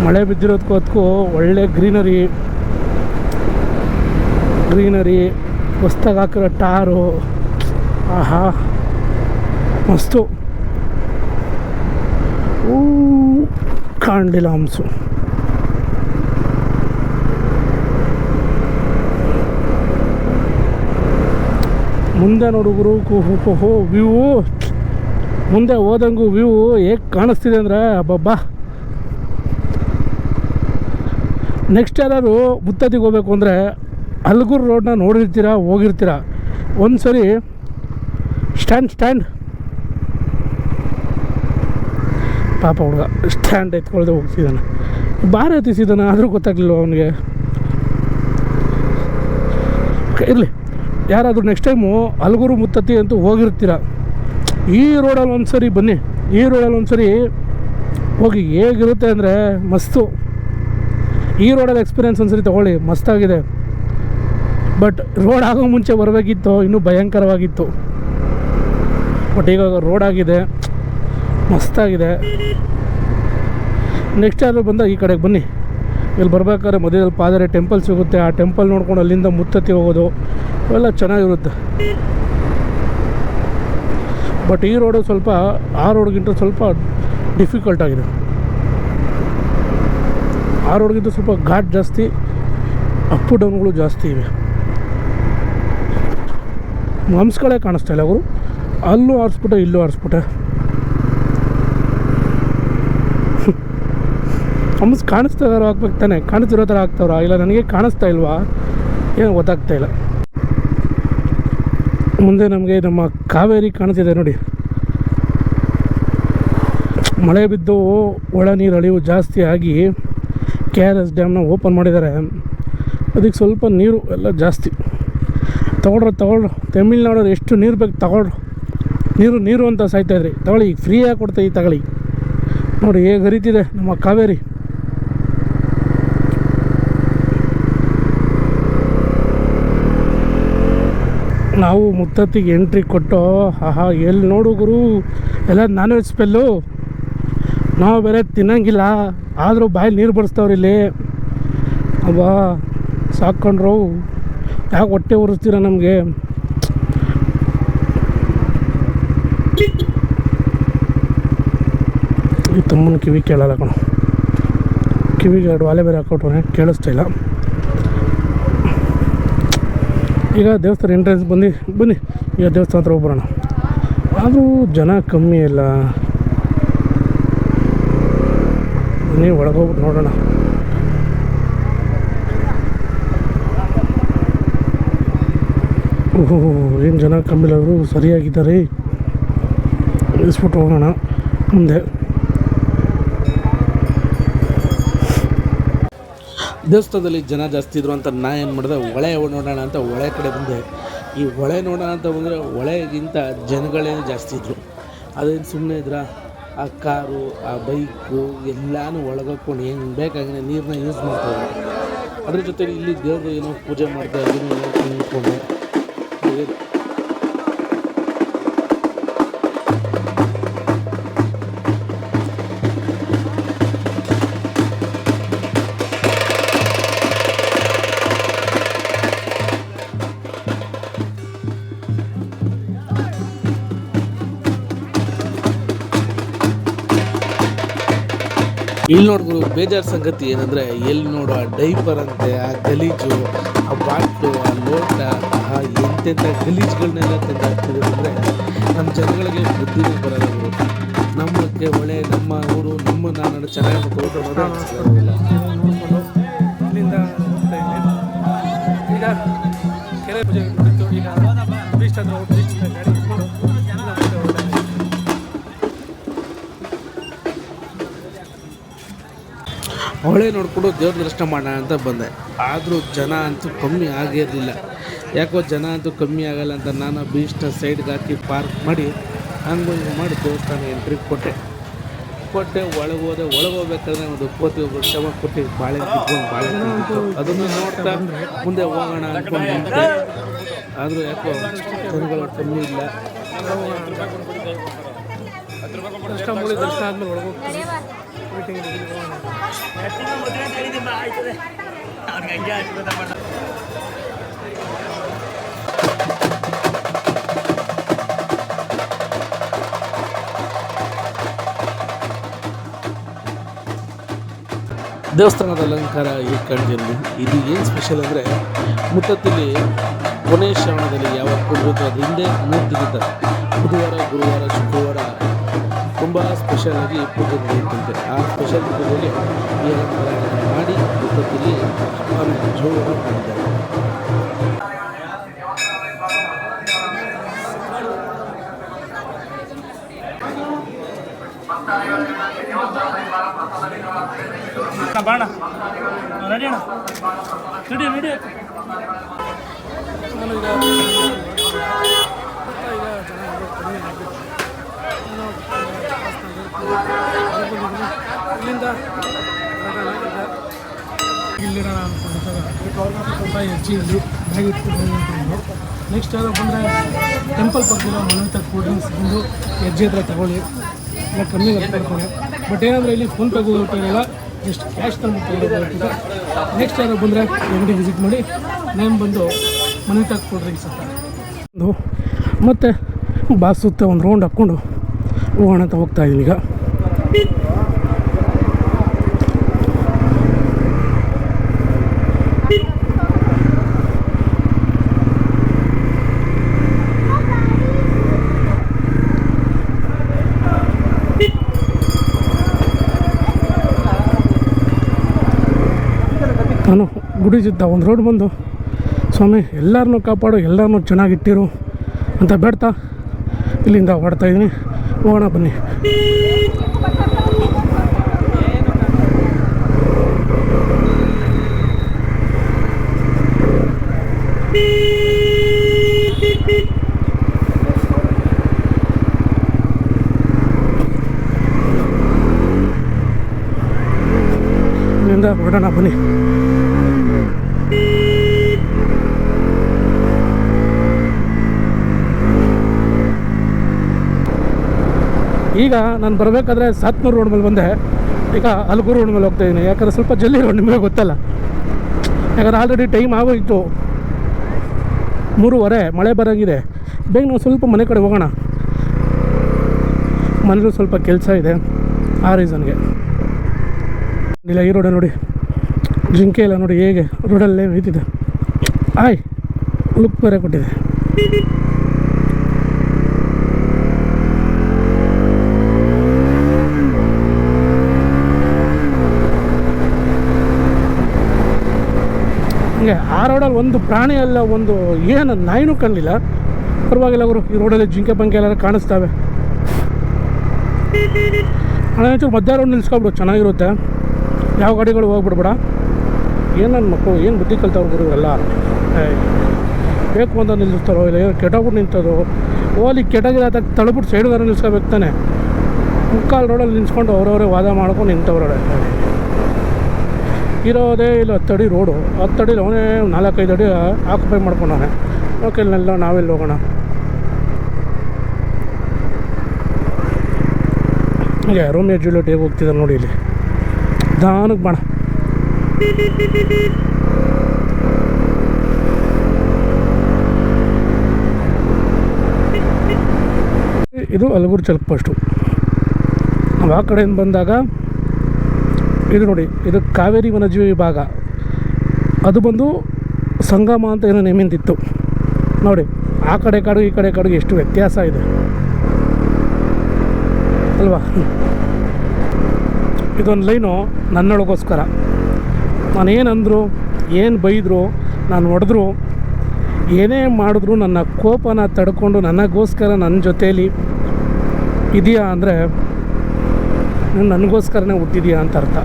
Speaker 1: ಮಳೆ ಬಿದ್ದಿರೋದಕ್ಕೂ ಅದಕ್ಕೂ ಒಳ್ಳೆ ಗ್ರೀನರಿ. ಗ್ರೀನರಿ, ಹೊಸ್ದಾಗಿ ಹಾಕಿರೋ ಟಾರು. ಆಹಾ, ಮಸ್ತು. ಕಾಣಲಿಲ್ಲ ಹಂಸು. ಮುಂದೆ ನೋಡುಗರು ಕುಹೋ ವ್ಯೂ. ಮುಂದೆ ಹೋದಂಗೂ ವ್ಯೂ ಹೇಗೆ ಕಾಣಿಸ್ತಿದೆ ಅಂದರೆ, ಅಬ್ಬಬ್ಬಾ. ನೆಕ್ಸ್ಟ್ ಯಾರು ಮುತ್ತದಿಗೆ ಹೋಗ್ಬೇಕು ಅಂದರೆ ಅಲ್ಗೂರು ರೋಡ್ನ ನೋಡಿರ್ತೀರ, ಹೋಗಿರ್ತೀರ? ಒಂದು ಸರಿ ಸ್ಟ್ಯಾಂಡ್ ಸ್ಟ್ಯಾಂಡ್ ಪಾಪ ಹುಡುಗ. ಸ್ಟ್ಯಾಂಡ್ ಎತ್ಕೊಳ್ದೆ ಹೋಗ್ತಿದ್ದಾನೆ. ಬಾರ ಎತ್ತಿಸಿದ್ದಾನೆ ಆದರೂ ಗೊತ್ತಾಗಲಿಲ್ಲ ಅವನಿಗೆ? ಇರಲಿ. ಯಾರಾದರೂ ನೆಕ್ಸ್ಟ್ ಟೈಮು ಹಲಗೂರು ಮುತ್ತತ್ತಿ ಅಂತೂ ಹೋಗಿರ್ತೀರ? ಈ ರೋಡಲ್ಲಿ ಒಂದು ಸರಿ ಬನ್ನಿ. ಈ ರೋಡಲ್ಲಿ ಒಂದು ಸರಿ ಹೋಗಿ ಹೇಗಿರುತ್ತೆ ಅಂದರೆ ಮಸ್ತು. ಈ ರೋಡಲ್ಲಿ ಎಕ್ಸ್ಪೀರಿಯನ್ಸ್ ಒಂದ್ಸರಿ ತೊಗೊಳ್ಳಿ. ಮಸ್ತಾಗಿದೆ. ಬಟ್ ರೋಡ್ ಆಗೋ ಮುಂಚೆ ಬರಬೇಕಿತ್ತು. ಇನ್ನೂ ಭಯಂಕರವಾಗಿತ್ತು. ಬಟ್ ಈಗ ರೋಡ್ ಆಗಿದೆ. ಮಸ್ತಾಗಿದೆ. ನೆಕ್ಸ್ಟ್ ಯಾರು ಬಂದಾಗ ಈ ಕಡೆಗೆ ಬನ್ನಿ. ಇಲ್ಲಿ ಬರ್ಬೇಕಾದ್ರೆ ಮಧ್ಯದಲ್ಲಿ ಪಾದರೆ ಟೆಂಪಲ್ ಸಿಗುತ್ತೆ. ಆ ಟೆಂಪಲ್ ನೋಡ್ಕೊಂಡು ಅಲ್ಲಿಂದ ಮುತ್ತತ್ತಿ ಹೋಗೋದು ಅವೆಲ್ಲ ಚೆನ್ನಾಗಿರುತ್ತೆ. ಬಟ್ ಈ ರೋಡು ಸ್ವಲ್ಪ, ಆ ರೋಡ್ಗಿಂತ ಸ್ವಲ್ಪ ಡಿಫಿಕಲ್ಟ್ ಆಗಿದೆ. ಆ ರೋಡ್ಗಿಂತ ಸ್ವಲ್ಪ ಘಾಟ್ ಜಾಸ್ತಿ ಅಪ್ ಡೌನ್ಗಳು ಜಾಸ್ತಿ ಇವೆ. ಹಂಸ್ಗಳೇ ಕಾಣಿಸ್ತಾ ಇಲ್ಲ ಅವರು ಅಲ್ಲೂ ಆರಿಸ್ಬಿಟ್ಟೆ, ಇಲ್ಲೂ ಆರಿಸ್ಬಿಟ್ಟೆ. ಹಂಸ್ ಕಾಣಿಸ್ತಾ ಇದಾರೋ ಹಾಕ್ಬೇಕು ತಾನೆ. ಕಾಣಿಸ್ತಿರೋ ಥರ ಆಗ್ತಾವ್ರ? ಇಲ್ಲ, ನನಗೆ ಕಾಣಿಸ್ತಾ ಇಲ್ವಾ? ಏನು ಗೊತ್ತಾಗ್ತಾ ಇಲ್ಲ. ಮುಂದೆ ನಮಗೆ ನಮ್ಮ ಕಾವೇರಿ ಕಾಣ್ತಿದೆ ನೋಡಿ. ಮಳೆ ಬಿದ್ದು ಒಳ ನೀರು ಅಳಿವು ಜಾಸ್ತಿ ಆಗಿ ಕೆ ಆರ್ ಎಸ್ ಡ್ಯಾಮ್ನ ಓಪನ್ ಮಾಡಿದ್ದಾರೆ. ಅದಕ್ಕೆ ಸ್ವಲ್ಪ ನೀರು ಎಲ್ಲ ಜಾಸ್ತಿ. ತಗೊಳ್ರ, ತಗೊಳ್ರು. ತಮಿಳ್ನಾಡೋರು ಎಷ್ಟು ನೀರು ಬೇಕು ತಗೊಳ್ರು. ನೀರು ನೀರು ಅಂತ ಸಾಯ್ತಾಯಿದ್ರಿ ತಗೊಳ್ಳಿ, ಈಗ ಫ್ರೀಯಾಗಿ ಕೊಡ್ತೀವಿ ತಗೊಳ್ಳಿ. ನೋಡಿ, ಹೇಗೆ ಹರಿತಿದೆ ನಮ್ಮ ಕಾವೇರಿ. ನಾವು ಮುತ್ತತ್ತಿಗೆ ಎಂಟ್ರಿ ಕೊಟ್ಟು, ಆಹಾ, ಎಲ್ಲಿ ನೋಡು ಗುರು? ಎಲ್ಲ ನಾನ್ ವೆಜ್ ನಾವು ಬೇರೆ ತಿನ್ನಂಗಿಲ್ಲ, ಆದರೂ ಬಾಯಲ್ಲಿ ನೀರು ಬಡಿಸ್ತವ್ರು ಇಲ್ಲಿ. ಅಬ್ಬಾ ಸಾಕೊಂಡ್ರು ಯಾಕೆ ಹೊಟ್ಟೆ ಉರಿಸ್ತೀರ ನಮಗೆ? ಈ ತಮ್ಮನ ಕಿವಿ ಕೇಳಲ್ಲ ಕಣ. ಕಿವಿಗೆ ಎರಡು ವಾಲೆ ಬೇರೆ ಹಾಕೊಟ್ರೆ ಕೇಳಿಸ್ತಾ ಇಲ್ಲ. ಈಗ ದೇವಸ್ಥಾನ ಎಂಟ್ರೆನ್ಸ್ ಬಂದು ಬನ್ನಿ. ಈಗ ದೇವಸ್ಥಾನ ಹತ್ರ ಹೋಗ್ಬರೋಣ. ಆದರೂ ಜನ ಕಮ್ಮಿ ಇಲ್ಲ. ಬನ್ನಿ ಒಳಗೋಗ್ಬಿಟ್ಟು ನೋಡೋಣ. ಓಹೋ, ಏನು ಜನ ಕಮ್ಮಿ ಇಲ್ಲ. ಅವರು ಸರಿಯಾಗಿದ್ದಾರೆ. ಇಳಿಸ್ಬಿಟ್ಟು ಹೋಗೋಣ ಮುಂದೆ. ದೇವಸ್ಥಾನದಲ್ಲಿ ಜನ ಜಾಸ್ತಿ ಇದ್ರು ಅಂತ ನಾ ಏನು ಮಾಡಿದೆ ಹೊಳೆ ನೋಡೋಣ ಅಂತ ಹೊಳೆ ಕಡೆ ಬಂದೆ. ಈ ಹೊಳೆ ನೋಡೋಣ ಅಂತ ಬಂದರೆ ಹೊಳೆಗಿಂತ ಜನಗಳೇನು ಜಾಸ್ತಿ ಇದ್ದರು ಅದೇನು ಸುಮ್ಮನೆ ಇದ್ರ? ಆ ಕಾರು, ಆ ಬೈಕು ಎಲ್ಲನೂ ಒಳಗಾಕೊಂಡು ಏನು ಬೇಕಾಗಿದೆ ನೀರನ್ನ ಯೂಸ್ ಮಾಡ್ತಾರೆ ಅದ್ರ ಜೊತೆಗೆ ಇಲ್ಲಿ ದೇವ್ರದ್ದು ಏನೋ ಪೂಜೆ ಮಾಡ್ತಾ ಇದ್ದೀನಿ ನಿಂತ್ಕೊಂಡು
Speaker 3: ಇಲ್ಲಿ ನೋಡ್ಬೋದು ಬೇಜಾರು ಸಂಗತಿ ಏನಂದರೆ ಎಲ್ಲಿ ನೋಡು ಆ ಡೈಪರ್ ಅಂತೆ, ಆ ಗಲೀಜು, ಆ ಬಾಟ್ಲು, ಆ ಲೋಟ, ಆ ಎಂತೆಂಥ ಗಲೀಜುಗಳನ್ನೆಲ್ಲ ತಂದಾಕ್ತಿದ್ರು ಅಂದರೆ ನಮ್ಮ ಜನಗಳಿಗೆ ಬುದ್ಧಿ ಬರಲ್ಲ ನಮ್ಮಕ್ಕೆ ಒಳ್ಳೆ ನಮ್ಮ ಊರು, ನಮ್ಮ ನಾನು ಚೆನ್ನಾಗಿ
Speaker 1: ಇಲ್ಲಿಂದ ಈಗ
Speaker 3: ಅವಳೇ ನೋಡಿಕೊಂಡು ದೇವ್ರ ದರ್ಶನ ಮಾಡೋಣ ಅಂತ ಬಂದೆ. ಆದರೂ ಜನ ಅಂತೂ ಕಮ್ಮಿ ಆಗಿರಲಿಲ್ಲ. ಯಾಕೋ ಜನ ಅಂತೂ ಕಮ್ಮಿ ಆಗಲ್ಲ ಅಂತ ನಾನು ಬೀಚ್ನ ಸೈಡ್ಗೆ ಹಾಕಿ ಪಾರ್ಕ್ ಮಾಡಿ ಹಂಗೆ ಹಿಂಗೆ ಮಾಡಿ ದೇವಸ್ಥಾನ ಎಂಟ್ರಿ ಕೊಟ್ಟೆ. ಕೊಟ್ಟೆ ಒಳಗೆ ಹೋದೆ. ಒಳಗೆ ಹೋಗ್ಬೇಕಾದ್ರೆ ಒಂದು ಕೋತಿ ಒಬ್ಬರು ಶವ ಕೊಟ್ಟು. ಬಾಳೆ ಕಿತ್ಕೊಂಡು ಬಾಳೆ. ಅದನ್ನು ನೋಡ್ತಾ ಮುಂದೆ ಹೋಗೋಣ ಅಂದ್ಕೊಂಡು ನಿಂತೆ ಆದರೂ ಯಾಕೋ ಜನಗಳು ಕಮ್ಮಿ ಇಲ್ಲ.
Speaker 1: ದರ್ಶನ ಮುಗಿ ದರ್ಶನ ಆದಮೇಲೆ ಒಳಗೆ
Speaker 3: ದೇವಸ್ಥಾನದ ಅಲಂಕಾರ ಈ ಕಾಣ್ತಿರಲಿ ಇದು ಏನು ಸ್ಪೆಷಲ್ ಅಂದರೆ ಮುತ್ತತ್ತಿಲಿ ಕೊನೆಯ ಶ್ರವಣದಲ್ಲಿ ಯಾವಾಗ ಕೊಡಬೇಕು ಅದು ಹಿಂದೆ ಬುಧವಾರ, ಗುರುವಾರ, ಶುಕ್ರವಾರ ತುಂಬ ಸ್ಪೆಷಲಾಗಿ ಪೂಜೆ ನಡೆಯುತ್ತಂತೆ ಆ ಸ್ಪೆಷಲ್ ಪೂಜೆಗೆ ಮಾಡಿ ಅವರು ಜೋರಾಗಿ ಮಾಡಿದ್ದಾರೆ.
Speaker 1: ಬಾಣ. ರೆಡಿ ಅಣ್ಣ. ರೆಡಿ ರೆಡಿ ನಾನು ಈಗ ಈಗ ಜನ ಯಾರೋ ಕಡಿಮೆ ಆಗ್ಬಿಟ್ಟು ನಾನು ಇಲ್ಲಿಂದ ಹೆಜ್ಜೆಯಲ್ಲಿ ಬ್ಯಾಗ್ ಇಟ್ಕೊಂಡು ಅಂದ್ಕೊಂಡು ನೆಕ್ಸ್ಟ್ ಯಾರೋ ಬಂದರೆ ಟೆಂಪಲ್ ಪಕ್ಕದಿರೋ ಮನೆ ಕೂಲ್ ಡ್ರಿಂಕ್ಸ್ ಬಂದು ಹೆಜ್ಜೆ ಹತ್ರ ತಗೊಳ್ಳಿ. ಇಲ್ಲ ಕಮ್ಮಿ ಬರ್ತಾರೆ ಬಟ್ ಏನಂದರೆ ಇಲ್ಲಿ ಫೋನ್ ಪೇ ಗೂಗಲ್ ಪೇ ಇಲ್ಲ ಜಸ್ಟ್ ಕ್ಯಾಶ್ ತಂದು ನೆಕ್ಸ್ಟ್ ಯಾರೋ ಬಂದರೆ ಅಂಗಡಿ ವಿಸಿಟ್ ಮಾಡಿ ನೇಮ್ ಬಂದು ಮನೆ ತಕ್ಕ ಕೂಲ್ ಡ್ರಿಂಕ್ಸ್ ಅಂತ ಒಂದು ಮತ್ತು ಬಾಸ್ ಸುತ್ತ ಒಂದು ರೌಂಡ್ ಹಾಕ್ಕೊಂಡು ಹೋಗೋಣ ಅಂತ ಹೋಗ್ತಾ ಇದ್ದೀನಿ ಈಗ. ನಾನು ಗುಡಿಸಿದ್ದ ಒಂದು ರೋಡ್ ಬಂದು, ಸ್ವಾಮಿ ಎಲ್ಲರನ್ನೂ ಕಾಪಾಡು ಎಲ್ಲರನ್ನೂ ಚೆನ್ನಾಗಿಟ್ಟಿರು ಅಂತ ಬೇಡ್ತಾ ಇಲ್ಲಿಂದ ಹೊಡ್ತಾ ಇದ್ದೀನಿ. ಹೋಗೋಣ, ಬನ್ನಿ. ಇಲ್ಲಿಂದ ಹೊರಡೋಣ ಬನ್ನಿ. ಈಗ ನಾನು ಬರಬೇಕಾದ್ರೆ ಸಾತ್ನೂರು ರೋಡ್ ಮೇಲೆ ಬಂದೆ. ಈಗ ಅಲ್ಗೂರು ರೋಡ್ ಮೇಲೆ ಹೋಗ್ತಾ ಇದ್ದೀನಿ ಯಾಕಂದ್ರೆ ಸ್ವಲ್ಪ ಜಲ್ದಿ ರೋಡ್ ನಿಮಗೆ ಗೊತ್ತಲ್ಲ. ಯಾಕಂದ್ರೆ ಆಲ್ರೆಡಿ ಟೈಮ್ ಆಗೋಯ್ತು. ಮೂರುವರೆ, ಮಳೆ ಬರೋಂಗಿದೆ. ಬೇಗ ನಾವು ಸ್ವಲ್ಪ ಮನೆ ಕಡೆ ಹೋಗೋಣ. ಮನೇಲೂ ಸ್ವಲ್ಪ ಕೆಲಸ ಇದೆ, ಆ ರೀಸನ್ಗೆ ಇಲ್ಲ, ಈ ರೋಡ ನೋಡಿ. ಜಿಂಕೆ ಇಲ್ಲ ನೋಡಿ ಹೇಗೆ ರೋಡಲ್ಲೇ ನಿಂತಿದೆ ಆಯ್ ಲುಕ್ ಬೇರೆ ಕೊಟ್ಟಿದೆ ಹಂಗೆ ಆ ರೋಡಲ್ಲಿ ಒಂದು ಪ್ರಾಣಿ ಅಲ್ಲ, ಒಂದು ಏನು ನಾಯಿನೂ ಕಾಣಲಿಲ್ಲ. ಪರವಾಗಿಲ್ಲ ಅವರು ಈ ರೋಡಲ್ಲಿ ಜಿಂಕೆ ಬಂಕೆ ಎಲ್ಲ ಕಾಣಿಸ್ತವೆ. ಒಂಚೂರು ಮಧ್ಯ ರೋಡ್ ನಿಲ್ಸ್ಕೊಬಿಡು ಚೆನ್ನಾಗಿರುತ್ತೆ. ಯಾವ ಗಾಡಿಗಳು ಹೋಗ್ಬಿಡ್ಬೇಡ. ಏನು ಮಕ್ಕಳು, ಏನು ಬುದ್ಧಿ ಕಲ್ತವ್ರು ಗುರು ಎಲ್ಲ. ಬೇಕು ಅಂತ ನಿಲ್ಲಿಸ್ತಾರೋ ಇಲ್ಲ, ಏನು ಕೆಟ್ಟೋಗ್ಬಿಟ್ಟು ನಿಂತದು ಓಲಿ ಅದಕ್ಕೆ ತಳ್ಬಿಟ್ಟು ಸೈಡ್ಗಾರ ನಿಲ್ಸ್ಕೋಬೇಕು ತಾನೆ. ಮುಕ್ಕಾಲು ರೋಡಲ್ಲಿ ನಿಲ್ಸ್ಕೊಂಡು ಅವರವರೇ ವಾದ ಮಾಡ್ಕೊಂಡು ನಿಂತವ್ರೆ ಇರೋದೇ ಇಲ್ಲಿ ಹತ್ತಡಿ ರೋಡು ಹತ್ತಡಿ ಅವನೇ ನಾಲ್ಕೈದು ಅಡಿ ಆಕ್ಯುಪೈ ಮಾಡ್ಕೊಂಡವನೆ. ಓಕೆ ಇಲ್ಲೆಲ್ಲ ನಾವೆಲ್ಲಿ ಹೋಗೋಣ. ಹೀಗೆ ರೋಮಿಯೋ ಜೂಲಿಯಟ್ ಹೇಗೆ ಹೋಗ್ತಿದ್ದಾರೆ ನೋಡಿ ಇಲ್ಲಿ. ದಾನಕ್ಕೆ ಬಾಣ. ಇದು ಅಲಗೂರು ಚಲ್ಪಷ್ಟು ನಾವು ಆ ಕಡೆಯಿಂದ ಬಂದಾಗ ಇದು ನೋಡಿ, ಇದು ಕಾವೇರಿ ವನಜೀವಿ ವಿಭಾಗ. ಅದು ಬಂದು ಸಂಗಮ ಅಂತ ಏನೋ ನೇಮಿಂದಿತ್ತು. ನೋಡಿ, ಆ ಕಡೆ ಕಾಡು ಈ ಕಡೆ ಕಾಡು ಎಷ್ಟು ವ್ಯತ್ಯಾಸ ಇದೆ. ಅಲ್ವಾ? ಇದೊಂದು ಲೈನು ನನ್ನೊಳಗೋಸ್ಕರ. ನಾನೇನಂದರು, ಏನು ಬೈದರು, ನಾನು ಹೊಡೆದ್ರು, ಏನೇ ಮಾಡಿದ್ರು ನನ್ನ ಕೋಪನ ತಡ್ಕೊಂಡು ನನಗೋಸ್ಕರ ನನ್ನ ಜೊತೇಲಿ ಇದೆಯಾ ಅಂದರೆ ನನಗೋಸ್ಕರನೇ ಹುಟ್ಟಿದೆಯಾ ಅಂತ ಅರ್ಥ.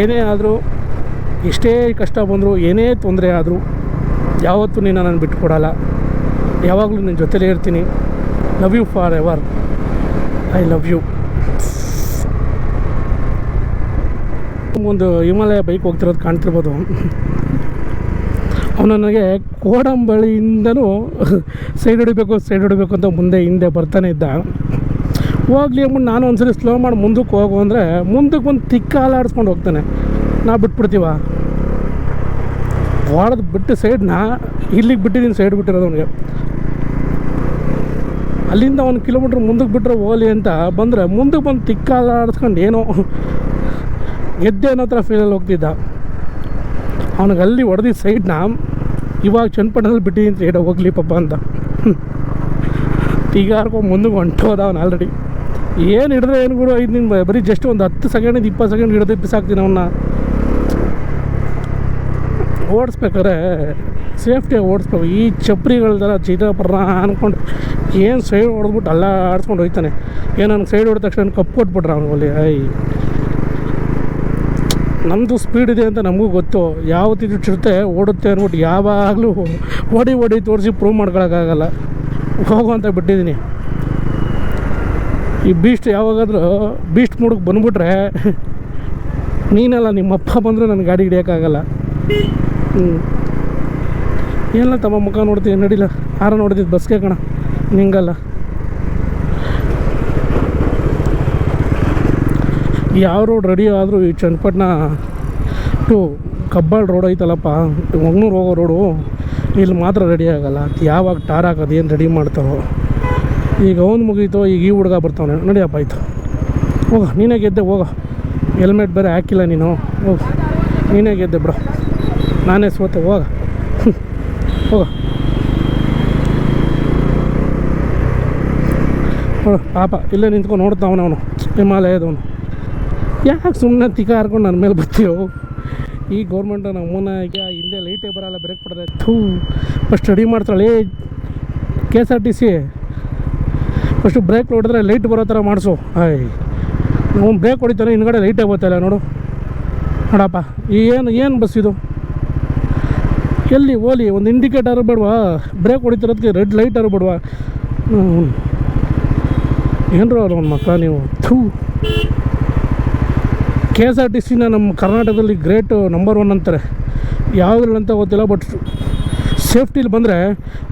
Speaker 1: ಏನೇ ಆದರೂ, ಎಷ್ಟೇ ಕಷ್ಟ ಬಂದರೂ, ಏನೇ ತೊಂದರೆ ಆದರೂ, ಯಾವತ್ತೂ ನೀನು ನಾನು ಬಿಟ್ಕೊಡಲ್ಲ ಯಾವಾಗಲೂ ನಿನ್ನ ಜೊತೆಲೇ ಇರ್ತೀನಿ. Love you forever I love you ಒಂದು ಹಿಮಾಲಯ ಬೈಕ್ ಹೋಗ್ತಿರೋದು ಕಾಣ್ತಿರ್ಬೋದು. ಅವನು ನನಗೆ ಕೋಡಂಬಳಿಯಿಂದನೂ ಸೈಡ್ ಹೊಡಿಬೇಕು ಸೈಡ್ ಹೊಡಿಬೇಕು ಅಂತ ಮುಂದೆ ಹಿಂದೆ ಬರ್ತಾನೆ ಇದ್ದ. ಹೋಗ್ಲಿ ಅಂದ್ಬಿಟ್ಟು ನಾನು ಒಂದ್ಸರಿ ಸ್ಲೋ ಮಾಡಿ ಮುಂದಕ್ಕೆ ಹೋಗು ಅಂದರೆ ಮುಂದಕ್ಕೆ ಒಂದು ತಿಕ್ಕ ಹಾಲಾಡಿಸ್ಕೊಂಡು ಹೋಗ್ತಾನೆ. ನಾ ಬಿಟ್ಬಿಡ್ತೀವ? ಹೊಡೆದು ಬಿಟ್ಟು ಸೈಡ್ನ ಇಲ್ಲಿಗೆ ಬಿಟ್ಟಿದ್ದೀನಿ ಸೈಡ್ ಬಿಟ್ಟಿರೋದು ಅವನಿಗೆ. ಅಲ್ಲಿಂದ ಒಂದು ಕಿಲೋಮೀಟ್ರ್ ಮುಂದಕ್ಕೆ ಬಿಟ್ಟರೆ ಹೋಗ್ಲಿ ಅಂತ ಬಂದರೆ ಮುಂದಕ್ಕೆ ಬಂದು ತಿಕ್ಕ ಹಾಲಾಡಿಸ್ಕೊಂಡು ಏನೋ ಗೆದ್ದೆ ಅನ್ನೋ ಥರ ಫೀಲಲ್ಲಿ ಹೋಗ್ತಿದ್ದ. ಅವನಿಗೆ ಅಲ್ಲಿ ಹೊಡೆದಿದ್ದ ಸೈಡ್ನ ಇವಾಗ ಚನ್ನಪಟ್ಟಣದಲ್ಲಿ ಬಿಟ್ಟಿದ್ದೀನಿ ಸೈಡ್ ಹೋಗ್ಲಿ ಪಪ್ಪ ಅಂತ. ಈಗ ಮುಂದಕ್ಕೆ ಹೊಂಟೋದ ಅವನು ಆಲ್ರೆಡಿ ಏನು ಹಿಡಿದ್ರೆ ಏನು ಗುರು, ಐದು ನಿಮ್ಮ ಬರೀ ಜಸ್ಟ್ ಒಂದು ಹತ್ತು ಸೆಕೆಂಡ್, ಇಪ್ಪತ್ತು ಸೆಕೆಂಡ್ ಹಿಡಿದು ಬಿಸಾಕ್ತೀನಿ ಅವನ್ನ ಓಡಿಸ್ಬೇಕಾದ್ರೆ ಸೇಫ್ಟಿಯಾಗಿ ಓಡಿಸ್ಬೇಕು. ಈ ಚಪ್ರಿಗಳ್ದಾರ ಚೀಟಾಪರ ಅಂದ್ಕೊಂಡು ಏನು ಸೈಡ್ ಹೊಡೆದ್ಬಿಟ್ಟು ಅಲ್ಲ ಆಡಿಸ್ಕೊಂಡು ಹೋಯ್ತಾನೆ. ಏನು ನನಗೆ ಸೈಡ್ ಹೊಡೆದ ತಕ್ಷಣ ಕಪ್ಪು ಕೊಟ್ಬಿಟ್ರೆ ಅವನಲ್ಲಿ ಐ. ನಮ್ಮದು ಸ್ಪೀಡ್ ಇದೆ ಅಂತ ನಮಗೂ ಗೊತ್ತು. ಯಾವತ್ತಿದ್ದು ಚಿರತೆ ಓಡುತ್ತೆ ಅಂದ್ಬಿಟ್ಟು ಯಾವಾಗಲೂ ಓಡಿ ಓಡಿ ತೋರಿಸಿ ಪ್ರೂವ್ ಮಾಡ್ಕೊಳಕ್ಕಾಗಲ್ಲ ಹೋಗು ಅಂತ ಬಿಟ್ಟಿದ್ದೀನಿ. ಈ ಬೀಸ್ಟ್ ಯಾವಾಗಾದರೂ ಬೀಸ್ಟ್ ಮೂಡಕ್ಕೆ ಬಂದ್ಬಿಟ್ರೆ ನೀನಲ್ಲ ನಿಮ್ಮಪ್ಪ ಬಂದರೆ ನನ್ನ ಗಾಡಿ ಹಿಡಿಯೋಕ್ಕಾಗಲ್ಲ. ಹ್ಞೂ ಏನಲ್ಲ ತಮ್ಮ ಮುಖ ನೋಡ್ತೀನಿ ನಡಿಲ್ಲ ಆರ ನೋಡ್ತಿದ್ದು ಬಸ್ಗೆ ಕಣ, ನಿಂಗಲ್ಲ. ಯಾವ ರೋಡ್ ರೆಡಿ ಆದರೂ ಈ ಚನ್ನಪಟ್ಟಣ ಟು ಕಬ್ಬಾಳ್ ರೋಡ್ ಐತಲ್ಲಪ್ಪ, ಮಂಗ್ಳೂರು ಹೋಗೋ ರೋಡು ಇಲ್ಲಿ ಮಾತ್ರ ರೆಡಿ ಆಗೋಲ್ಲ. ಯಾವಾಗ ಟಾರ್ ಹಾಕೋದು, ಏನು ರೆಡಿ ಮಾಡ್ತಾರೋ. ಈಗ ಅವನು ಮುಗೀತು, ಈಗ ಈ ಹುಡುಗ ಬರ್ತವನೆ. ನೋಡಿ ಅಪ್ಪ, ಆಯಿತು. ಹೋಗ, ನೀನೇ ಗೆದ್ದೆ, ಹೋಗ. ಹೆಲ್ಮೆಟ್ ಬೇರೆ ಹಾಕಿಲ್ಲ ನೀನು. ಹೋಗ. ನೀನೇ ಗೆದ್ದೆ ಬ್ರೋ ನಾನೇ ಸೋತೆ, ಹೋಗ. ಹೋಗ. ಪಾಪ, ಇಲ್ಲೇ ನಿಂತ್ಕೊಂಡು ನೋಡ್ತಾವನ ಅವನು. ಹಿಮಾಲಯದವನು ಯಾಕೆ ಸುಮ್ಮನೆ ತಿಕ್ಕ ಹಾರ್ಕೊಂಡು ನನ್ನ ಮೇಲೆ ಬರ್ತೀವೋ ಈ ಗೌರ್ಮೆಂಟ್ ನಮ್ಮನ್ನ ಈಗ ಹಿಂದೆ ಲೈಟೇ ಬರಲ್ಲ ಬ್ರೇಕ್ ಪಡೆದ್ರೆ ಥೂ ಫಸ್ಟ್ ರೆಡಿ ಮಾಡ್ತಾಳೆ. K S R T C first brake ಹೊಡೆದ್ರೆ ಲೈಟ್ ಬರೋ ಥರ ಮಾಡಿಸು. ಆಯ್ ನಾವು ಬ್ರೇಕ್ ಹೊಡಿತಾನೆ, ಹಿಂದ್ಗಡೆ ಲೈಟೇ ಇಲ್ಲ ನೋಡು. ನೋಡಪ್ಪ ಏನು ಏನು ಬಸ್ ಇದು? ಎಲ್ಲಿ, ಓಲಿ, ಒಂದು ಇಂಡಿಕೇಟರ್ ಬೇಡವಾ ಬ್ರೇಕ್ ಹೊಡಿತಿರೋದಕ್ಕೆ ರೆಡ್ ಲೈಟರು ಬೇಡವಾ ಏನರು ಒಂದು ಮಕ್ಕಳ ನೀವು. ಥೂ. ಕೆ ಎಸ್ ಆರ್ ಟಿ ಸಿನ ನಮ್ಮ ಕರ್ನಾಟಕದಲ್ಲಿ ಗ್ರೇಟ್ ನಂಬರ್ ಒನ್ ಅಂತಾರೆ. ಅಂತ ಗೊತ್ತಿಲ್ಲ ಬಟ್ ಸೇಫ್ಟಿಲಿ ಬಂದರೆ,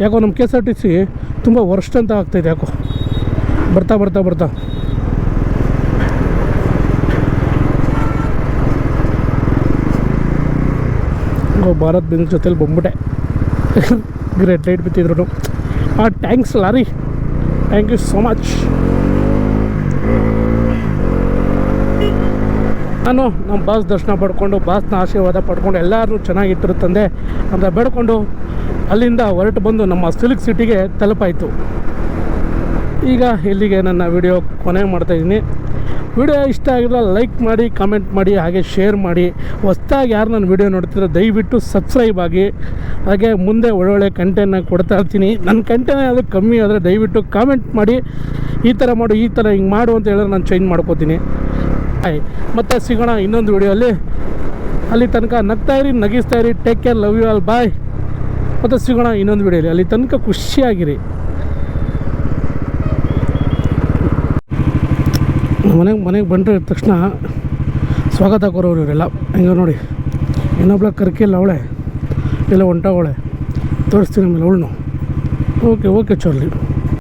Speaker 1: ಯಾಕೋ ನಮ್ಮ K S R T C ತುಂಬ ವರ್ಸ್ಟ್ ಅಂತ ಆಗ್ತಾಯಿದೆ ಯಾಕೋ. ಬರ್ತಾ ಬರ್ತಾ ಬರ್ತಾ. ಭಾರತ್ ಬಿಂಗ್ ಜೊತೆಲಿ ಬಂದ್ಬಿಟ್ಟೆ. ಗ್ರೇಟ್ ಲೈಟ್ ಬಿತ್ತಿದ್ರು ಆ tanks lorry. Thank you so much ನಾನು ನಮ್ಮ ಬಾಸ್ ದರ್ಶನ ಪಡ್ಕೊಂಡು, ಬಾಸ್ನ ಆಶೀರ್ವಾದ ಪಡ್ಕೊಂಡು ಎಲ್ಲರೂ ತಂದೆ. ಅಂತ ಬೇಡ್ಕೊಂಡು ಅಲ್ಲಿಂದ ಹೊರಟು ಬಂದು ನಮ್ಮ ಸಿಲ್ಕ್ ಸಿಟಿಗೆ ತಲುಪಾಯಿತು. ಈಗ ಇಲ್ಲಿಗೆ ನನ್ನ ವಿಡಿಯೋ ಕೊನೆ ಮಾಡ್ತಾಯಿದ್ದೀನಿ ವಿಡಿಯೋ ಇಷ್ಟ ಆಗಿದ್ರೆ ಲೈಕ್ ಮಾಡಿ ಕಮೆಂಟ್ ಮಾಡಿ, ಹಾಗೆ ಶೇರ್ ಮಾಡಿ. ಹೊಸ್ದಾಗಿ ಯಾರು ನನ್ನ ವಿಡಿಯೋ ನೋಡ್ತಿದ್ರೆ ದಯವಿಟ್ಟು ಸಬ್ಸ್ಕ್ರೈಬ್ ಆಗಿ. ಹಾಗೆ ಮುಂದೆ ಒಳ್ಳೊಳ್ಳೆ ಕಂಟೆಂಟ್ನ ಕೊಡ್ತಾ ಇರ್ತೀನಿ. ನನ್ನ ಕಂಟೆಂಟ್ ಅದು ಕಮ್ಮಿ ಆದರೆ ದಯವಿಟ್ಟು ಕಾಮೆಂಟ್ ಮಾಡಿ. ಈ ಥರ ಮಾಡು, ಈ ಥರ ಹಿಂಗೆ ಮಾಡು ಅಂತ ಹೇಳಿದ್ರೆ ನಾನು ಚೇಂಜ್ ಮಾಡ್ಕೋತೀನಿ. ಆಯ್ ಮತ್ತೆ ಸಿಗೋಣ ಇನ್ನೊಂದು ವಿಡಿಯೋಲಿ ಅಲ್ಲಿ ತನಕ ನಗ್ತಾ ಇರಿ, ನಗಿಸ್ತಾ ಇರಿ. Take care love you all bye ಮತ್ತು ಸಿಗೋಣ ಇನ್ನೊಂದು ವಿಡಿಯೋಲಿ ಅಲ್ಲಿ ತನಕ ಖುಷಿಯಾಗಿರಿ. ಮನೆಗೆ ಮನೆಗೆ ಬಂದರೆ ತಕ್ಷಣ ಸ್ವಾಗತ ಕೋರೋರು ಇವರೆಲ್ಲ. ಹೆಂಗೆ ನೋಡಿ, ಇನ್ನೊಬ್ಳ ಕರ್ಕಿಲ್ಲ ಅವಳೆ, ಇಲ್ಲ ಹೊಂಟವಳೆ ತೋರಿಸ್ತೀನಿ ಆಮೇಲೆ ಅವಳನ್ನು ಓಕೆ ಓಕೆ ಚರ್ಲಿ.